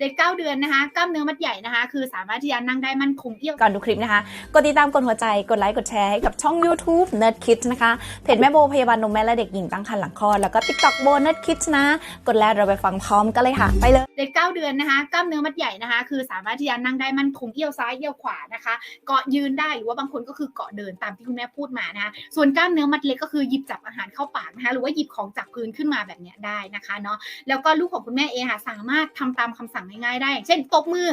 เด็กเก้าเดือนนะคะกล้ามเนื้อมัดใหญ่นะคะ คือสามารถที่จะนั่งได้มั่นคงเอี้ยวก่อนดูคลิปนะคะ กดติดตามกดหัวใจกดไลค์กดแชร์ให้กับช่อง YouTube Nerd Kids นะคะเพจแม่โบพยาบาลนมแม่และเด็กหญิงตั้งครรภ์หลังคลอดแล้วก็ TikTok โบ Nerd Kids นะ กดแล้วเราไปฟังพร้อมกันเลยค่ะ ไปเลยเด็กเก้าเดือนนะคะกล้ามเนื้อมัดใหญ่นะคะ คือสามารถที่จะนั่งได้มั่นคงเอี้ยวซ้ายเอี้ยวขวานะคะเกาะยืนได้หรือว่าบางคนก็คือเกาะเดินตามที่คุณแม่พูดมานะคะส่วนกล้ามเนื้อมัดเล็กก็คือหยิบจับอาหารเข้าปากนะคะหรือว่าหยิบของจากพื้นขึ้นมาแบบเนี้ยได้นะคะเนาะแล้วก็ลูกของคุณแม่เองค่ะสามารถทำตามคำสั่งง่ายๆได้อย่างเช่น ตบมือ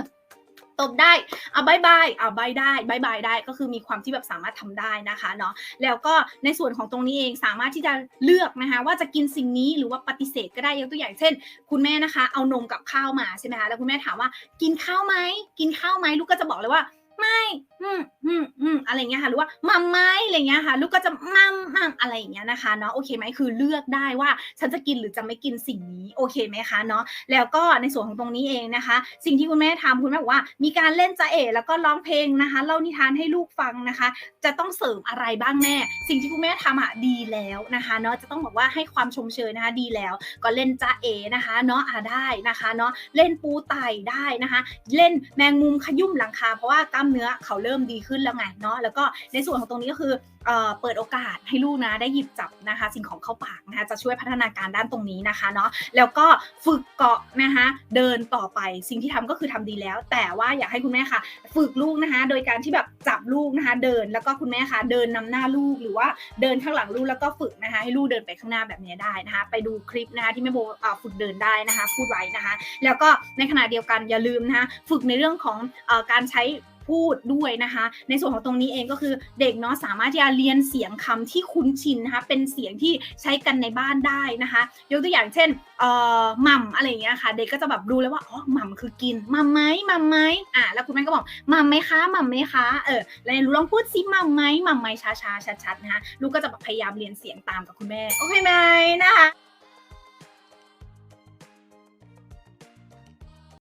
ตบได้เอาบายบายเอาบายได้บายบายได้ ก็คือมีความที่แบบสามารถทำได้นะคะเนาะ แล้วก็ในส่วนของตรงนี้เองสามารถที่จะเลือกนะคะว่าจะกินสิ่งนี้หรือว่าปฏิเสธก็ได้ยกตัวอย่างเช่น คุณแม่นะคะ เอานมกับข้าวมาใช่ไหมคะ แล้วคุณแม่ถามว่ากินข้าวไหม กินข้าวไหมลูกก็จะบอกเลยว่า ไม่อืมอืมอืมอะไรเงี้ยค่ะหรือว่ามัมไหมอะไรเงี้ยค่ะ ลูกก็จะมัมมัมอะไรอย่างเงี้ยนะคะเนาะโอเคไหมคือเลือกได้ว่าฉันจะกินหรือจะไม่กินสิ่งนี้โอเคไหมคะเนาะแล้วก็ในส่วนของตรงนี้เองนะคะ สิ่งที่คุณแม่ทำคุณแม่บอกว่า มีการเล่นจะเอ๋แล้วก็ร้องเพลงนะคะเล่านิทานให้ลูกฟังนะคะ จะต้องเสริมอะไรบ้างแม่สิ่งที่คุณแม่ทำอะดีแล้วนะคะเนาะจะต้องบอกว่าให้ความชมเชยนะคะดีแล้ว ก็เล่นจ้าเอนะคะเนาะอ่าได้นะคะเนาะเล่นปูไต่ได้นะคะ เล่นแมงมุมขยุ่มหลังคาเพราะว่ากล้ามเนื้อเขาเริ่มดีขึ้นแล้วไงเนาะแล้วก็ในส่วนของตรงนี้ก็คือเออเปิดโอกาสให้ลูกนะได้หยิบจับนะคะสิ่งของเข้าปากนะคะจะช่วยพัฒนาการด้านตรงนี้นะคะเนาะแล้วก็ฝึกเกาะนะคะเดินต่อไปสิ่งที่ทำก็คือทำดีแล้ว แต่ว่าอยากให้คุณแม่ค่ะ ฝึกลูกนะคะโดยการที่แบบจับลูกนะคะเดินแล้วก็คุณแม่ค่ะเดินนำหน้าลูกหรือว่าเดินข้างหลังลูกแล้วก็ฝึกนะคะให้ลูกเดินไปข้างหน้าแบบนี้ได้นะคะไปดูคลิปนะคะที่แม่โบฝึกเดินได้นะคะพูดไว้นะคะ แล้วก็ในขณะเดียวกันอย่าลืมนะคะฝึกในเรื่องของอการใช้ พูดด้วยนะคะ ในส่วนของตรงนี้เองก็คือเด็กเนาะสามารถที่จะเรียนเสียงคำที่คุ้นชินนะคะเป็นเสียงที่ใช้กันในบ้านได้นะคะ ยกตัวอย่างเช่นเอ่อหม่ำอะไรอย่างเงี้ยค่ะ เด็กก็จะแบบรู้แล้วว่าอ๋อหม่ำคือกินหม่ำไหมหม่ำไหมอะแล้วคุณแม่ก็บอกหม่ำไหมคะหม่ำไหมคะเออแล้วรู้ลองพูดซิหม่ำไหมหม่ำไหมช้าๆชัดๆนะคะลูกก็จะแบบพยายามเรียนเสียงตามกับคุณแม่โอเคไหมนะคะ